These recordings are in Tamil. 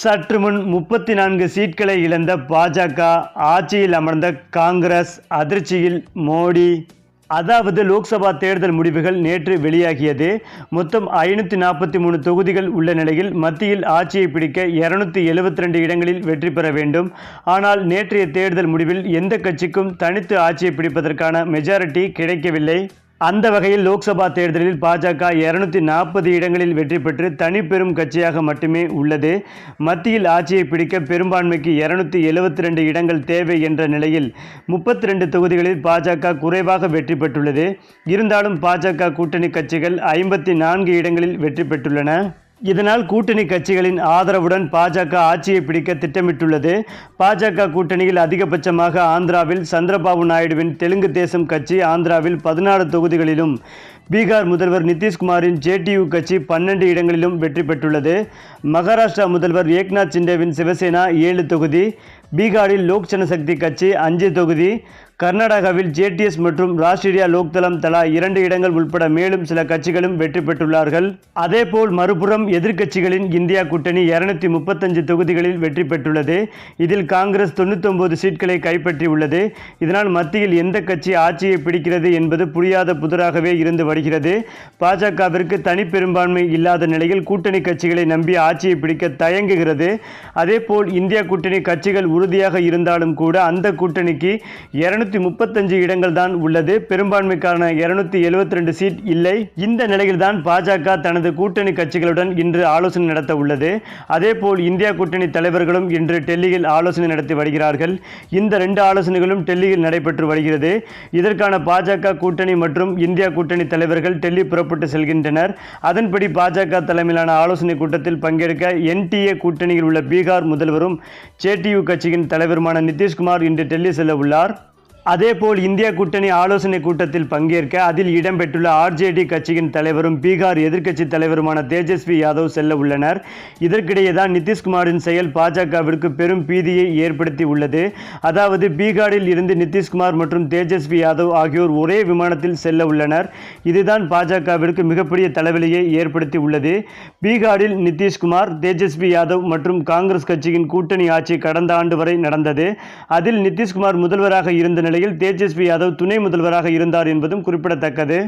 சற்று முன் முப்பத்தி நான்கு சீட்களை இழந்த பாஜக ஆட்சியில் அமர்ந்த காங்கிரஸ் அதிர்ச்சியில் மோடி. அதாவது லோக்சபா தேர்தல் முடிவுகள் நேற்று வெளியாகியது. மொத்தம் ஐநூற்றி நாற்பத்தி மூணு தொகுதிகள் உள்ள நிலையில் மத்தியில் ஆட்சியை பிடிக்க இருநூத்தி எழுபத்தி ரெண்டு இடங்களில் வெற்றி பெற வேண்டும். ஆனால் நேற்றைய தேர்தல் முடிவில் எந்த கட்சிக்கும் தனித்து ஆட்சியை பிடிப்பதற்கான மெஜாரிட்டி கிடைக்கவில்லை. அந்த வகையில் லோக்சபா தேர்தலில் பாஜக இருநூத்தி நாற்பது இடங்களில் வெற்றி பெற்று தனி பெரும் கட்சியாக மட்டுமே உள்ளது. மத்தியில் ஆட்சியை பிடிக்க பெரும்பான்மைக்கு இருநூத்தி எழுபத்தி ரெண்டு இடங்கள் தேவை என்ற நிலையில் முப்பத்தி ரெண்டு தொகுதிகளில் பாஜக குறைவாக வெற்றி பெற்றுள்ளது. இருந்தாலும் பாஜக கூட்டணி கட்சிகள் ஐம்பத்தி நான்கு இடங்களில் வெற்றி பெற்றுள்ளன. இதனால் கூட்டணி கட்சிகளின் ஆதரவுடன் பாஜக ஆட்சியை பிடிக்க திட்டமிட்டுள்ளது. பாஜக கூட்டணியில் அதிகபட்சமாக ஆந்திராவில் சந்திரபாபு நாயுடுவின் தெலுங்கு தேசம் கட்சி ஆந்திராவில் பதினாறு தொகுதிகளிலும் பீகார் முதல்வர் நிதிஷ்குமாரின் ஜேடியு கட்சி பன்னெண்டு இடங்களிலும் வெற்றி பெற்றுள்ளது. மகாராஷ்டிரா முதல்வர் ஏக்நாத் சிண்டேவின் சிவசேனா ஏழு தொகுதி பீகாரில் லோக் ஜனசக்தி கட்சி அஞ்சு தொகுதி கர்நாடகாவில் ஜேடிஎஸ் மற்றும் ராஷ்டிரியா லோக்தளம் தலா இரண்டு இடங்கள் உட்பட மேலும் சில கட்சிகளும் வெற்றி பெற்றுள்ளார்கள். அதேபோல் மறுபுறம் எதிர்க்கட்சிகளின் இந்தியா கூட்டணி இருநூத்தி முப்பத்தஞ்சு தொகுதிகளில் வெற்றி பெற்றுள்ளது. இதில் காங்கிரஸ் தொண்ணூத்தொன்பது சீட்களை கைப்பற்றியுள்ளது. இதனால் மத்தியில் எந்த கட்சி ஆட்சியை பிடிக்கிறது என்பது புரியாத புதிராகவே இருந்து வருகிறது. பாஜகவிற்கு தனி பெரும்பான்மை இல்லாத நிலையில் கூட்டணி கட்சிகளை நம்பி ஆட்சியை பிடிக்க தயங்குகிறது. அதேபோல் இந்தியா கூட்டணி கட்சிகள் உறுதியாக இருந்தாலும் கூட அந்த கூட்டணிக்கு இருநூத்தி இருநூத்தி முப்பத்தஞ்சு இடங்கள் தான் உள்ளது. பெரும்பான்மைக்கான இருநூத்தி எழுபத்தி ரெண்டு சீட் இல்லை. இந்த நிலையில்தான் பாஜக தனது கூட்டணி கட்சிகளுடன் இன்று ஆலோசனை நடத்த உள்ளது. அதேபோல் இந்தியா கூட்டணி தலைவர்களும் இன்று டெல்லியில் ஆலோசனை நடத்தி வருகிறார்கள். இந்த ரெண்டு ஆலோசனைகளும் டெல்லியில் நடைபெற்று வருகிறது. இதற்கான பாஜக கூட்டணி மற்றும் இந்தியா கூட்டணி தலைவர்கள் டெல்லி புறப்பட்டு செல்கின்றனர். அதன்படி பாஜக தலைமையிலான ஆலோசனை கூட்டத்தில் பங்கேற்க என்டிஏ கூட்டணியில் உள்ள பீகார் முதல்வரும் ஜேடியு கட்சியின் தலைவருமான நிதிஷ்குமார் இன்று டெல்லி செல்ல உள்ளார். அதேபோல் இந்தியா கூட்டணி ஆலோசனை கூட்டத்தில் பங்கேற்க அதில் இடம்பெற்றுள்ள ஆர்ஜேடி கட்சியின் தலைவரும் பீகார் எதிர்க்கட்சி தலைவருமான தேஜஸ்வி யாதவ் செல்ல உள்ளனர். இதற்கிடையே தான் நிதிஷ்குமாரின் செயல் பாஜகவிற்கு பெரும் பீதியை ஏற்படுத்தி உள்ளது. அதாவது பீகாரில் இருந்து நிதிஷ்குமார் மற்றும் தேஜஸ்வி யாதவ் ஆகியோர் ஒரே விமானத்தில் செல்ல உள்ளனர். இதுதான் பாஜகவிற்கு மிகப்பெரிய தலைவலியை ஏற்படுத்தி உள்ளது. பீகாரில் நிதிஷ்குமார் தேஜஸ்வி யாதவ் மற்றும் காங்கிரஸ் கட்சியின் கூட்டணி ஆட்சி கடந்த ஆண்டு வரை நடந்தது. அதில் நிதிஷ்குமார் முதல்வராக இருந்த நிலையில் தேஜஸ்வி யாதவ் துணை முதல்வராக இருந்தார் என்பதும் குறிப்பிடத்தக்கது.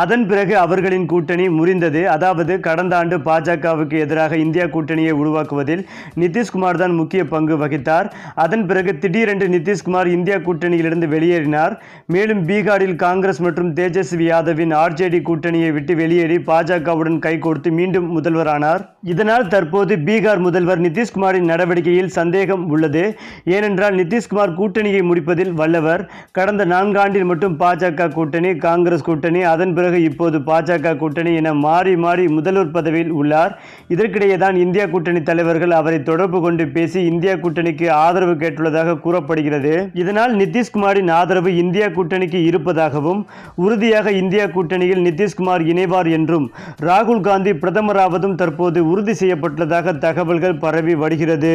அதன் பிறகு அவர்களின் கூட்டணி முறிந்தது. அதாவது கடந்த ஆண்டு பாஜகவுக்கு எதிராக இந்தியா கூட்டணியை உருவாக்குவதில் நிதிஷ்குமார் தான் முக்கிய பங்கு வகித்தார். அதன் பிறகு திடீரென்று நிதிஷ்குமார் இந்தியா கூட்டணியிலிருந்து வெளியேறினார். மேலும் பீகாரில் காங்கிரஸ் மற்றும் தேஜஸ்வி யாதவின் ஆர்ஜேடி கூட்டணியை விட்டு வெளியேறி பாஜகவுடன் கைகோர்த்து மீண்டும் முதல்வரானார். இதனால் தற்போது பீகார் முதல்வர் நிதிஷ்குமாரின் நடவடிக்கையில் சந்தேகம் உள்ளது. ஏனென்றால் நிதிஷ்குமார் கூட்டணியை முடிப்பதில் வல்லவர். கடந்த நான்காண்டில் மட்டும் பாஜக கூட்டணி காங்கிரஸ் கூட்டணி அதன் பிறகு இப்போது பாஜக கூட்டணி என மாறி மாறி முதல்வர் பதவியில் உள்ளார். இதற்கிடையே தான் இந்தியா கூட்டணி தலைவர்கள் அவரை தொடர்பு கொண்டு பேசி இந்தியா கூட்டணிக்கு ஆதரவு கேட்டுள்ளதாக கூறப்படுகிறது. இதனால் நிதிஷ்குமாரின் ஆதரவு இந்தியா கூட்டணிக்கு இருப்பதாகவும் உறுதியாக இந்தியா கூட்டணியில் நிதிஷ்குமார் இணைவார் என்றும் ராகுல் காந்தி பிரதமராவதும் தற்போது உறுதி செய்யப்பட்டுள்ளதாக தகவல்கள் பரவி வருகிறது.